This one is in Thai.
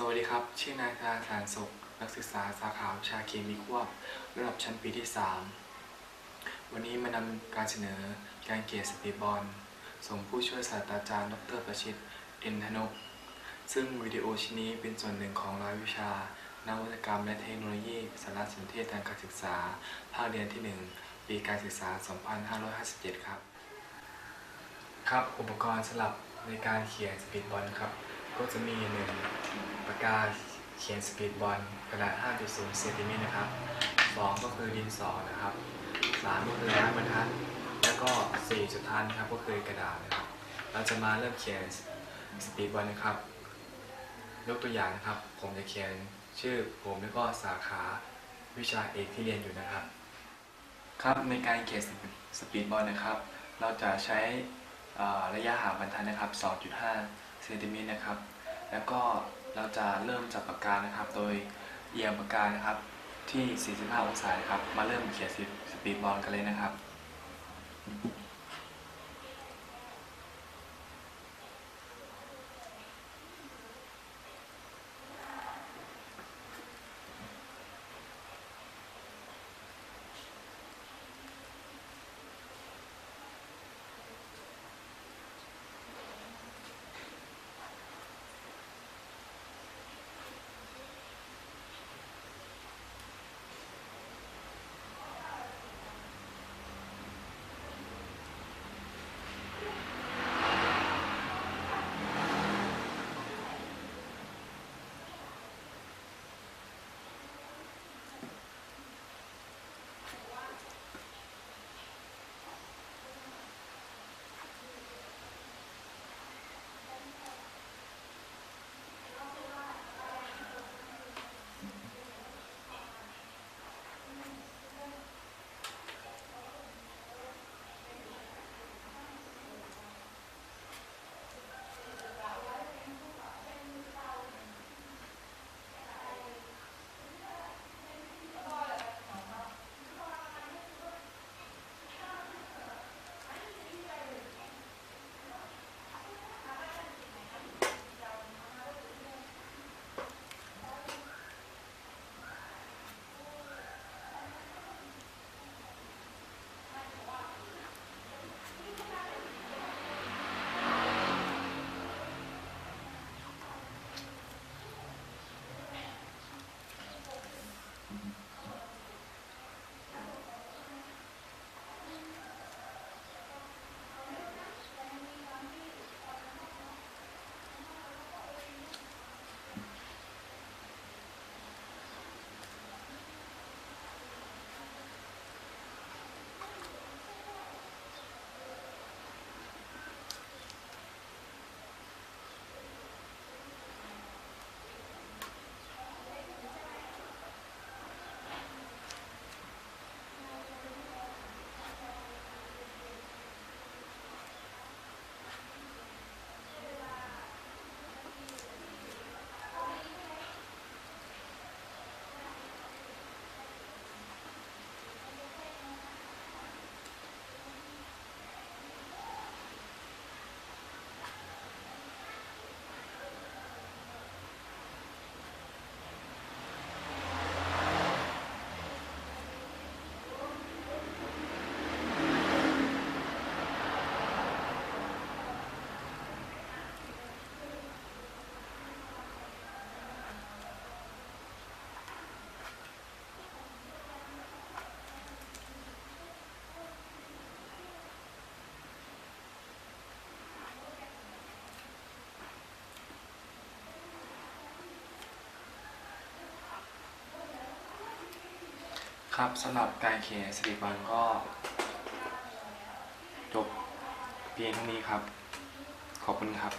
สวัสดีครับ ชื่อนายธนาสารสุข นักศึกษาสาขาวิชาเคมีควบระดับชั้นปีที่ 3 วันนี้มานำการเสนอการเกียรติสปีดบอลส่งผู้ช่วยศาสตราจารย์ ดรประชิตเอ็นธนก ซึ่งวิดีโอชิ้นนี้เป็นส่วนหนึ่งของรายวิชา นวัตกรรมและเทคโนโลยีสารสนเทศทางการศึกษา ภาคเรียนที่ 1 ปีการศึกษา 2557 ครับ ครับ อุปกรณ์สำหรับในการเขียนสปีดบอลครับ ก็จะมีหนึ่ง ปากกาเขียนสปีดบอลขนาด 5.0 เซนติเมตรนะครับสองก็คือดินสอนะครับสามก็คือไม้บรรทัด แล้วก็สี่สุดท้ายนะครับก็คือกระดาษนะครับ เราจะมาเริ่มเขียนสปีดบอลนะครับ ยกตัวอย่างนะครับ ผมจะเขียนชื่อผมแล้วก็สาขาวิชาเอกที่เรียนอยู่นะครับ ครับในการเขียนสปีดบอลนะครับ เราจะใช้ระยะห่างบรรทัดนะครับ 2.5 เซนติเมตรนะครับ แล้วก็ เราจะเริ่มจากปากกานะครับ โดยเอียงปากกานะครับ ที่ 45 องศานะครับ มาเริ่มเขียนสปีดบอลกันเลยนะครับ ครับสำหรับการเขียนสปีดบอลก็จบเพียงเท่านี้ครับ ขอบคุณครับ